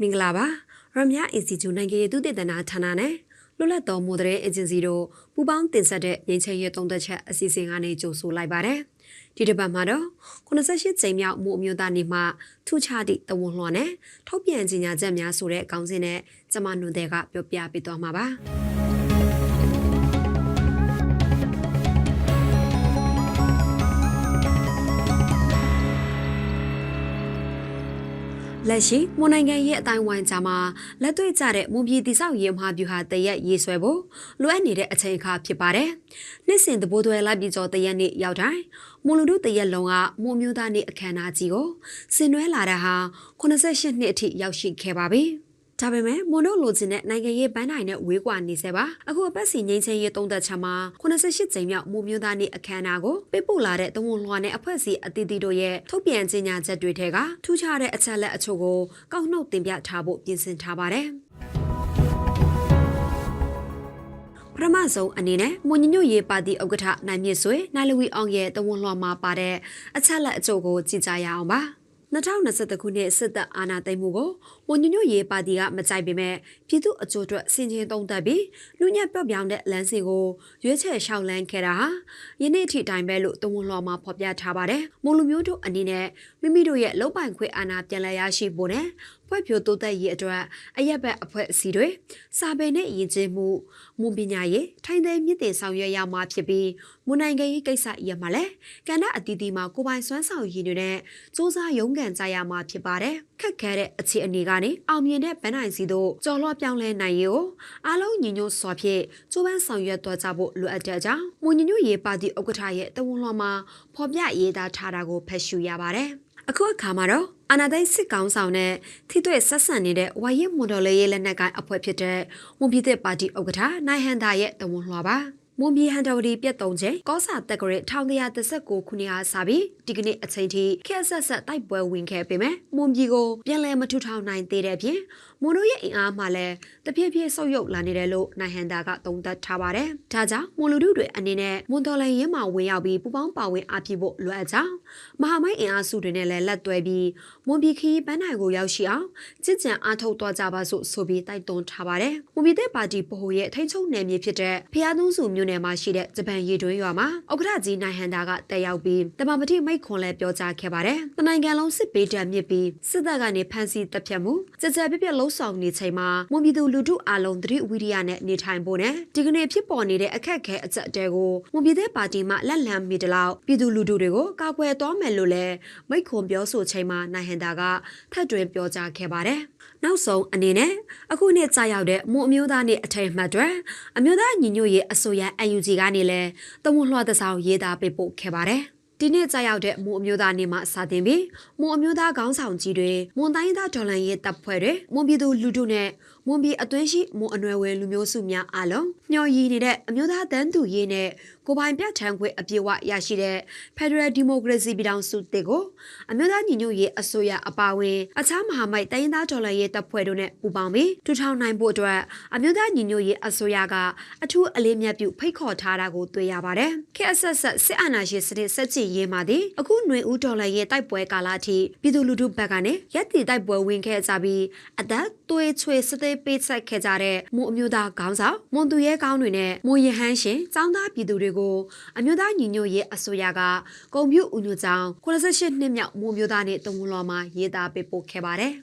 မင်္ဂလာပါရမညာအင်စတီကျူနိုင်ငံရေးသုတေသနဌာနနဲ့လွတ်လပ်သောမိုဒရဲအေဂျင်စီတို့ပူးပေါင်းတင်ဆက်တဲ့ငြိမ်းချမ်းရေးသုံးသက်ချက်အစီအစဉ်ကနေကြိုဆိုလိုက်ပါတယ်ဒီတစ်ပတ်မှာတော့98ကြိမ်မြောက်မို့အမျိုးသားနေ့မှာထူးခြားသည့်တဝန်လွှာနဲ့ထုတ်ပြန်ကြေညာချက်များဆိုတဲ့ခေါင်းစဉ်နဲ့ကျမနွန်တဲ့ကပြောပြပေးသွားမှာပါ လက်ရှိမွန်နိုင်ငံရဲ့အတိုင်းဝိုင်းကြားမှာလက်တွေ့ကျတဲ့မွန်ပြည်တိဆောက်ရေးမဟာဗျူဟာတရက်ရေးဆွဲဖို့လိုအပ်နေတဲ့အချိန်အခါဖြစ်ပါတယ်။နှစ်စဉ်တဘိုးသွဲလိုက်ပြည်ကျော်တရက်နေ့ရောက်တိုင်းမွန်လူတို့တရက်လုံးကမွန်မျိုးသားနေ့အခမ်းအနားကြီးကိုဆင်နွှဲလာတဲ့ဟာ88နှစ်အထိရောက်ရှိခဲ့ပါပြီ။ ဒါပေမဲ့မွန်တို့လိုချင်တဲ့နိုင်ငံရေးပန်းနိုင်နဲ့ဝေးကွာနေစေပါအခုအပတ်စီငိမ့်ချင်းရေးသုံးသက်ချမှာ88ကြိမ်မြောက်မွန်မျိုးသားနေ့အခမ်းအနားကိုပေးပို့လာတဲ့တဝန်လွှာနဲ့အဖွဲ့အစည်းအသီးသီးတို့ရဲ့ထုတ်ပြန်ကြေညာချက်တွေထဲကထူးခြားတဲ့အချက်လက်အချို့ကိုကောက်နှုတ်တင်ပြထားဖို့ပြင်ဆင်ထားပါတယ်ပထမဆုံးအနေနဲ့မွန်ညညွတ်ရေးပါတီဥက္ကဋ္ဌနိုင်မြင့်ဆွေနိုင်လဝီအောင်ရဲ့တဝန်လွှာမှာပါတဲ့အချက်လက်အချို့ကိုကြည့်ကြရအောင်ပါ။ 2023ခုနှစ်စစ်တပ်အာဏာသိမ်းမှုကိုဝန်ညညွတ်ရေးပါတီကမကြိုက်ပေမဲ့ပြည်သူအကျိုးအတွက်ဆင်ခြင်သုံးသပ်ပြီးလူညက်ပြော့ပြောင်းတဲ့လမ်းစဉ်ကိုရွေးချယ်ရှောက်လန်းခဲ့တာဟာယနေ့အထိတိုင်ပဲလို့တဝန်လော်မှာဖော်ပြထားပါတယ်။မွန်လူမျိုးတို့အနေနဲ့မိမိတို့ရဲ့လုံပိုင်ခွင့်အာဏာပြန်လည်ရရှိဖို့နဲ့ဖွဲ့ဖြိုးတိုးတက်ရေးအတွက်အရက်ဘက်အဖွဲ့အစည်းတွေစာပေနဲ့ယဉ်ကျေးမှုမွန်ပညာရေးထိုင်သိမြင့်တင်ဆောင်ရွက်ရမှာဖြစ်ပြီးမွန်နိုင်ငံရေးကိစ္စရမှာလဲကဏ္ဍအသီးသီးမှာကိုပိုင်စွမ်းဆောင်ရည်တွေနဲ့စူးစမ်းရုန်းကန်ကြရမှာဖြစ်ပါတယ်ခက်ခဲတဲ့အခြေအနေကနေအောင်မြင်တဲ့ဗန်းနိုင်စီတို့ကြော်လွှတ်ပြောင်းလဲနိုင်ရေးကိုအားလုံးညီညွတ်စွာဖြင့်ကြိုးပမ်းဆောင်ရွက်သွားကြဖို့လိုအပ်တဲ့အကြောင်းမွန်ညီညွတ်ရေးပါတီဥက္ကဋ္ဌရဲ့တဝန်လွှာမှာဖော်ပြရေးသားထားတာကိုဖတ်ရှုရပါတယ် အခုအခါမှာတော့အာနာသိန်းစစ်ကောင်ဆောင်နဲ့ထိတွေ့ဆက်ဆံနေတဲ့ဝါရစ်မွန်ဒေါ်လေးရဲ့လက်နက်ကိုင်အဖွဲ့ဖြစ်တဲ့မွန်ပြည်သက်ပါတီဥက္ကဋ္ဌနိုင်ဟန်တာရဲ့တဝန်လွှာပါ မွန်ပြည်ဟန်တော်ဒီပြတ်သုံးချိန်ကောစာတက်ကရ1939ခုနှစ်အားစပြီးဒီကနေ့အချိန်ထိခက်ဆက်ဆက်တိုက်ပွဲဝင်ခဲ့ပေမဲ့မွန်ပြည်ကိုပြန်လည်မထူထောင်နိုင်သေးတဲ့အပြင်မွန်တို့ရဲ့အင်အားမှလည်းတဖြည်းဖြည်းဆုတ်ယုတ်လာနေတယ်လို့နိုင်ဟန်တာကသုံးသပ်ထားပါတယ်။ဒါကြောင့်မွန်လူထုတွေအနေနဲ့မွန်တော်လိုင်းရဲမှာဝင်ရောက်ပြီးပူပေါင်းပါဝင်အားဖြစ်ဖို့လိုအပ်ကြောင်းမဟာမိတ်အင်အားစုတွေနဲ့လည်းလက်တွဲပြီးမွန်ပြည်ခီးပန်းနိုင်ကိုရောက်ရှိအောင်ကြစ်ကြံအားထုတ်သွားကြပါစို့ဆိုပြီးတိုက်တွန်းထားပါတယ်။မွန်ပြည်သက်ပါတီဗဟိုရဲ့ထိန်းချုပ်နယ်မြေဖြစ်တဲ့ဖျားသုံးစုမြို့နယ်မှာရှိတဲ့ဂျပန်ရေတွင်းရွာမှာဥက္ကဋ္ဌကြီးနိုင်ဟန်တာကတက်ရောက်ပြီးတမပတိမိတ်ခွန်လည်းပြောကြားခဲ့ပါတယ်။တနိုင်ငံလုံးစစ်ပေးတံမြစ်ပြီးစစ်တပ်ကနေဖမ်းဆီးတပ်ဖြတ်မှုကြကြပြပြလှုပ်ဆောင်နေချိန်မှာမွန်ပြည်သူလူထုအားလုံးသတိဝိရိယနဲ့နေထိုင်ဖို့နဲ့ဒီကနေ့ဖြစ်ပေါ်နေတဲ့အခက်အခဲအကျက်တဲကိုမွန်ပြည်သက်ပါတီမှလက်လံမိတလောက်ပြည်သူလူထုတွေကိုကာကွယ်သွားမယ်လို့လည်းမိတ်ခွန်ပြောဆိုချိန်မှာနိုင်ဟန်တာကထပ်တွင်ပြောကြားခဲ့ပါတယ်။နောက်ဆုံးအနေနဲ့အခုနှစ်ကြာရောက်တဲ့မွန်အမျိုးသားနေ့အထိမ်းအမှတ်တွေအမျိုးသားညီညွတ်ရေးအစိုးရ UNG ကနေလည်းတဝန်လွှတ်သဆောင်ရေးသားပေးပို့ခဲ့ပါတယ်။ ဒီနေ့ကြာရောက်တဲ့မွန်အမျိုးသားနေ့မှာစတင်ပြီးမွန်အမျိုးသားခေါင်းဆောင်ကြီးတွေမွန်တိုင်းသားဒေါ်လန်ရေးတပ်ဖွဲ့တွေမွန်ပြည်သူလူထုနဲ့မွန်ပြည်အတွင်းရှိမွန်အနွယ်ဝင်လူမျိုးစုများအားလုံးမျှော်ရည်နေတဲ့အမျိုးသားတန်းတူရေးနဲ့ကိုပိုင်ပြဋ္ဌာန်းခွင့်အပြည့်အဝရရှိတဲ့ Federal Democracy ပြည်ထောင်စုတစ်ကိုအမျိုးသားညီညွတ်ရေးအစိုးရအပါအဝင်အခြားမဟာမိတ်တိုင်းသားဒေါ်လာရေးတပ်ဖွဲ့တို့နဲ့ပူးပေါင်းပြီးထူထောင်နိုင်ဖို့အတွက်အမျိုးသားညီညွတ်ရေးအစိုးရကအထူးအလေးမြတ်ပြုဖိတ်ခေါ်ထားတာကိုတွေ့ရပါတယ်။ခေတ်အဆက်ဆက်စစ်အာဏာရှင်စနစ်ဆက်ချင်ရေးမှာဒီအခုຫນွေဦးဒေါ်လာရေးတိုက်ပွဲကာလအထိပြည်သူလူထုဘက်ကနေရက်တီတိုက်ပွဲဝင်ခဲ့ကြပြီးအသက်သွေးချွေစသေးပေးဆက်ခဲ့ကြတဲ့မွန်အမျိုးသားခေါင်းဆောင်မွန်သူရဲကောင်းတွေနဲ့မွန်ရဟန်းရှင်ចောင်းသားပြည်သူတွေကိုအမျိုးသားညီညွတ်ရေးအစိုးရကဂုံပြုဥညွတ်ကြောင်း88နှစ်မြောက်မွန်မျိုးသားနဲ့တဝန်လော်မှာရေးသားပေးပို့ခဲ့ပါတယ်။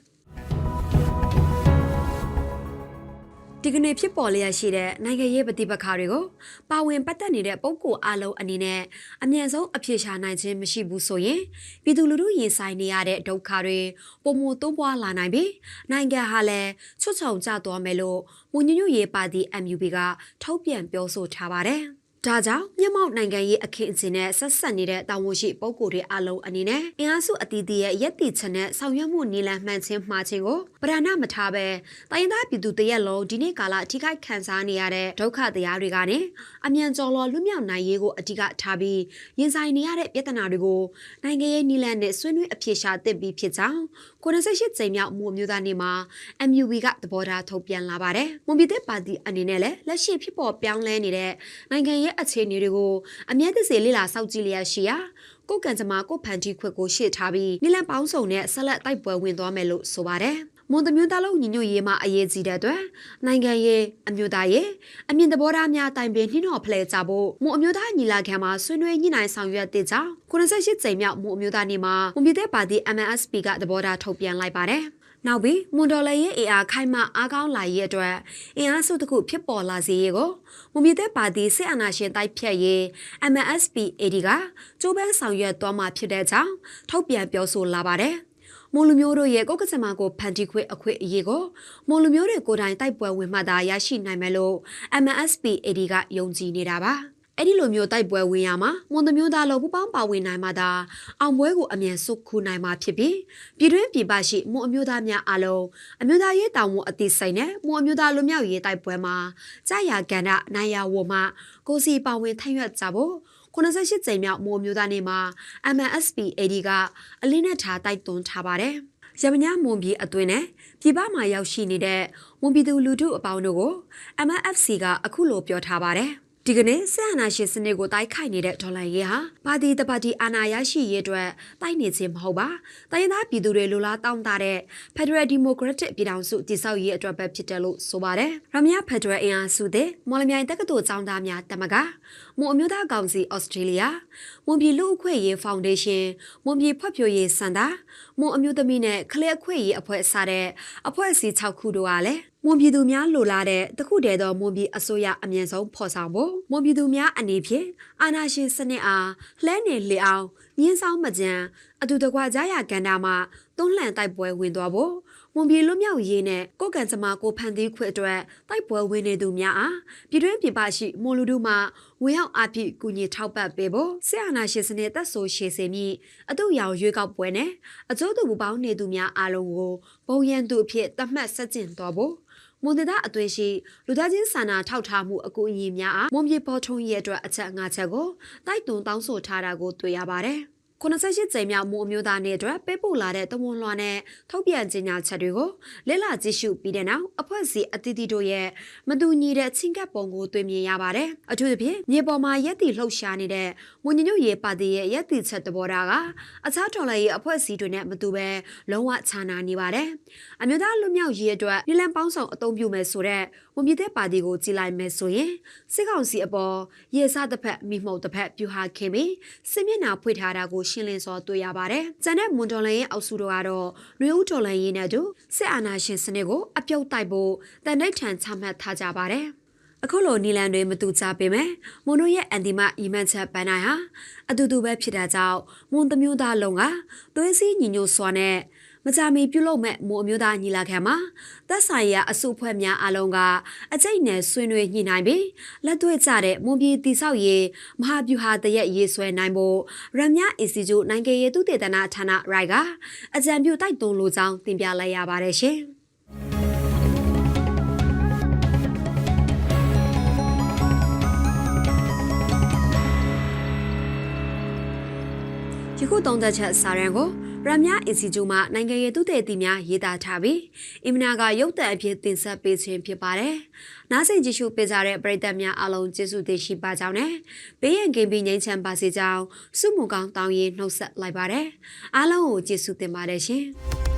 ဒီကနေ့ဖြစ်ပေါ်လျက်ရှိတဲ့နိုင်ငံရေးပဋိပက္ခတွေကိုပါဝင်ပတ်သက်နေတဲ့ပုဂ္ဂိုလ်အလုံးအနေနဲ့အမြန်ဆုံးအပြေရှာနိုင်ခြင်းမရှိဘူးဆိုရင်ပြည်သူလူထုရင်ဆိုင်နေရတဲ့ဒုက္ခတွေပုံမတိုးပွားလာနိုင်ပြီးနိုင်ငံဟာလည်းချွတ်ချုံကျသွားမယ်လို့မွန်ညညွရေးပါတီ MUB ကထုတ်ပြန်ပြောဆိုထားပါတယ်။ ဒါကြောင့်မြမောက်နိုင်ငံရေးအခင်းအကျင်းနဲ့ဆက်ဆက်နေတဲ့တာဝန်ရှိပုဂ္ဂိုလ်တွေအလုံးအနေနဲ့အင်အားစုအသီးသီးရဲ့ရက်တီချက်နဲ့ဆောင်ရွက်မှုနည်းလမ်းမှန်ချင်းမှားချင်းကိုပဓာနမထားပဲတိုင်းသားပြည်သူတရက်လုံးဒီနေ့ကာလအထိခိုက်ခံစားနေရတဲ့ဒုက္ခတရားတွေကနေအမြန်ကျော်လွန်လွတ်မြောက်နိုင်ရေးကိုအဓိကထားပြီးရင်ဆိုင်နေရတဲ့ပြဿနာတွေကိုနိုင်ငံရေးနည်းလမ်းနဲ့ဆွေးနွေးအဖြေရှာသင့်ပြီးဖြစ်ကြောင်း98ကြိမ်မြောက်မှုအမျိုးသားနေ့မှာ MUV ကသဘောထားထုတ်ပြန်လာပါတယ်။မွန်ပြည်သက်ပါတီအနေနဲ့လည်းလက်ရှိဖြစ်ပေါ်ပြောင်းလဲနေတဲ့နိုင်ငံရေးအခြေအနေတွေကိုအမြဲတစေလေ့လာစောင့်ကြည့်လျက်ရှိရာကိုကံကြမ္မာကိုဖန်တီခွက်ကိုရှေ့ထားပြီးနိလန်ပေါင်းစုံနဲ့ဆက်လက်တိုက်ပွဲဝင်သွားမယ်လို့ဆိုပါတယ်။မွန်တမျိုးသားလုံးညီညွတ်ရေးမှာအရေးကြီးတဲ့အတွက်နိုင်ငံရေးအမျိုးသားရေးအမြင့်သဘောထားများတိုင်ပင်နှိမ့်တော်ဖလှယ်ကြဖို့မွန်အမျိုးသားညီလာခံမှာဆွေးနွေးညှိနှိုင်းဆောင်ရွက်တဲ့ကြောင်း98ကြိမ်မြောက်မွန်အမျိုးသားနေ့မှာမွန်ပြည်သက်ပါတီ MNSP ကသဘောထားထုတ်ပြန်လိုက်ပါတယ်။ နောက်ပြီးမွန်ဒေါ်လာရဲ့ AR ခိုင်မာအားကောင်းလာရေးအတွက်အင်အားစုတစ်ခုဖြစ်ပေါ်လာစေရေးကိုမွန်ပြည်သက်ပါတီစစ်အာဏာရှင်တိုက်ဖြတ်ရေး MNSP AD ကကြိုးပမ်းဆောင်ရွက်သွားမှာဖြစ်တဲ့ကြောင်းထုတ်ပြန်ပြောဆိုလာပါတယ်။မွန်လူမျိုးတို့ရဲ့ကိုယ်ကစမကိုဖန်တီခွေအခွေအရေးကိုမွန်လူမျိုးတွေကိုယ်တိုင်တိုက်ပွဲဝင်မှသာရရှိနိုင်မယ်လို့ MNSP AD ကယုံကြည်နေတာပါ။ အဲ့ဒီလိုမျိုးတိုက်ပွဲဝင်ရမှာမွန်တမျိုးသားလုံးပူပေါင်းပါဝင်နိုင်မှသာအောင်ပွဲကိုအမြန်ဆုတ်ခူနိုင်မှာဖြစ်ပြီးပြည်တွင်းပြည်ပရှိမွန်အမျိုးသားများအလုံးအမျိုးသားရေးတောင်ဝန်အသိစိတ်နဲ့မွန်အမျိုးသားလူမျိုးရေးတိုက်ပွဲမှာကြာရကန်ဒနိုင်ရဝမှကိုစီပါဝင်ထန့်ရွက်ကြဖို့98ကြိမ်မြောက်မိုးမျိုးသားနေ့မှာ MNSP AD ကအလင်းနဲ့ထားတိုက်တွန်းထားပါတယ်။ရမညာမွန်ပြည်အတွင်းနဲ့ပြည်ပမှာရောက်ရှိနေတဲ့မွန်ပြည်သူလူထုအပေါင်းတို့ကို MNFC ကအခုလိုပြောထားပါတယ်။ ဒီကနေ့ဆက်အာဏာရှင်စနစ်ကိုတိုက်ခိုက်နေတဲ့ဒေါ်လာရေးဟာပါတီတပါတီအာဏာရရှိရေးအတွက်တိုက်နေခြင်းမဟုတ်ပါတိုင်းသားပြည်သူတွေလိုလားတောင်းတတဲ့ Federal Democratic ပြည်ထောင်စုတည်ဆောက်ရေးအတွက်ပဲဖြစ်တယ်လို့ဆိုပါတယ်ရမယ Federal အင်အားစုတဲ့မော်လမြိုင်တက္ကသိုလ်ကျောင်းသားများတမကမွန်အမျိုးသားကောင်စီဩစတြေးလျမွန်ပြည်လူ့အခွင့်အရေးဖောင်ဒေးရှင်းမွန်ပြည်ဖွံ့ဖြိုးရေးစင်တာမွန်အမျိုးသမီးနဲ့ကလေးအခွင့်အရေးအဖွဲ့စတဲ့အဖွဲ့အစည်း6ခုတို့ကလည်း မွန်ပြည်သူများလိုလားတဲ့တခုတည်းသောမွန်ပြည်အစိုးရအမြင့်ဆုံးဖော်ဆောင်ဖို့မွန်ပြည်သူများအနေဖြင့်အာဏာရှင်စနစ်အားလှဲနေလေအောင်မြင်းဆောင်မကြံအတူတကွကြာရကန်တာမှာတွန်းလှန်တိုက်ပွဲဝင်သွားဖို့မွန်ပြည်လွတ်မြောက်ရေးနဲ့ကိုကံစမာကိုဖန်တီးခွင့်အတွက်တိုက်ပွဲဝင်နေသူများအားပြည်တွင်းပြည်ပရှိမွန်လူတို့မှဝင်ရောက်အပြည့်ကူညီထောက်ပံ့ပေးဖို့ဆရာနာရှင်စနစ်သက်ဆိုရှေစေမိအတူရောင်ရွေးကောက်ပွဲနဲ့အကျိုးတူပူပေါင်းနေသူများအားလုံးကိုဘုံရန်သူအဖြစ်သတ်မှတ်ဆက်ကျင်တော်ဖို့ မွန်ဒေသအတွင်းရှိလူသားချင်းစာနာထောက်ထားမှုအကူအညီများအားမွန်ပြေပေါ်ထုံးရဲ့အတွက်အချက်ငါးချက်ကိုတိုက်တွန်းတောင်းဆိုထားတာကိုတွေ့ရပါတယ်။ 98ကြိမ်မြောက်မူအမျိုးသားနေ့အတွက်ပေးပို့လာတဲ့တဝန်လွှာနဲ့ထုတ်ပြန်ကြေညာချက်တွေကိုလက်လာကြည့်ရှုပြီးတဲ့နောက်အဖွဲ့အစည်းအသီးသီးတို့ရဲ့မတူညီတဲ့ချင်းကပ်ပုံကိုတွေ့မြင်ရပါတယ်။အထူးသဖြင့်မြေပေါ်မှာရက်တီလှုပ်ရှားနေတဲ့မွန်ညညွရေးပါတီရဲ့ရက်တီချက်တဘောတာကအခြားတော်လှန်ရေးအဖွဲ့အစည်းတွေနဲ့မတူဘဲလုံးဝခြားနာနေပါတယ်။အမျိုးသားလူမျိုးရေးအတွက်ပြည်လန်ပေါင်းဆောင်အုံပြုမယ်ဆိုတဲ့ဝန်ပြည်သက်ပါတီကိုကြည်လိုက်မယ်ဆိုရင်စစ်ကောင်စီအပေါ်ရေစားတစ်ဖက်မိမှုတစ်ဖက်ပြူဟာခင်ပြီးစစ်မျက်နှာဖွေထားတာကိုရှင်းလင်းစွာတွေ့ရပါတယ်။ကျန်တဲ့မွန်တော်လန်ရဲ့အောက်စုတို့ကတော့နှွေဦးတော်လန်ရေးနဲ့တူစစ်အာဏာရှင်စနစ်ကိုအပြုတ်တိုက်ဖို့တန်တိတ်ထန်ချမှတ်ထားကြပါတယ်။အခုလိုနီလန်တွေမတူကြပေမဲ့မွန်တို့ရဲ့အန်တီမအီမန်ချက်ပန်းနိုင်ဟာအတူတူပဲဖြစ်တာကြောင့်မွန်တမျိုးသားလုံးကသွေးစည်းညီညွတ်စွာနဲ့ မကြမီပြုလုပ်မဲ့မူအမျိုးသားညီလာခံမှာသက်ဆိုင်ရာအစုအဖွဲ့များအလုံးကအကြိတ်နယ်ဆွေးနွေးညှိနှိုင်းပြီးလက်တွေ့ကျတဲ့မွန်ပြည်တိဆောက်ရေးမဟာဗျူဟာတရက်ရေးဆွဲနိုင်ဖို့ရမ်မြအင်စတီကျုနိုင်ငံရေးသုတေသနဌာနရိုက်ကအကြံပြုတိုက်တွန်းလိုကြောင်းတင်ပြလိုက်ရပါတယ်ရှင်။ယခုသုံးသက်ချက်စာရန်ကို ရမ်မြအင်စီဂျူမှနိုင်ငံရေးသူတေသီများရေးသားထားပြီးအင်မနာကရုပ်သံအဖြစ်တင်ဆက်ပေးခြင်းဖြစ်ပါတယ်။နားဆင်ကြည့်ရှုပေးကြတဲ့ပရိသတ်များအားလုံးကျေးဇူးတင်ရှိပါကြောင်းနဲ့ဘေးရန်ကင်းပြီးငြိမ်းချမ်းပါစေကြောင်းဆုမွန်ကောင်းတောင်းရင်နှုတ်ဆက်လိုက်ပါတယ်။အားလုံးကိုကျေးဇူးတင်ပါတယ်ရှင်။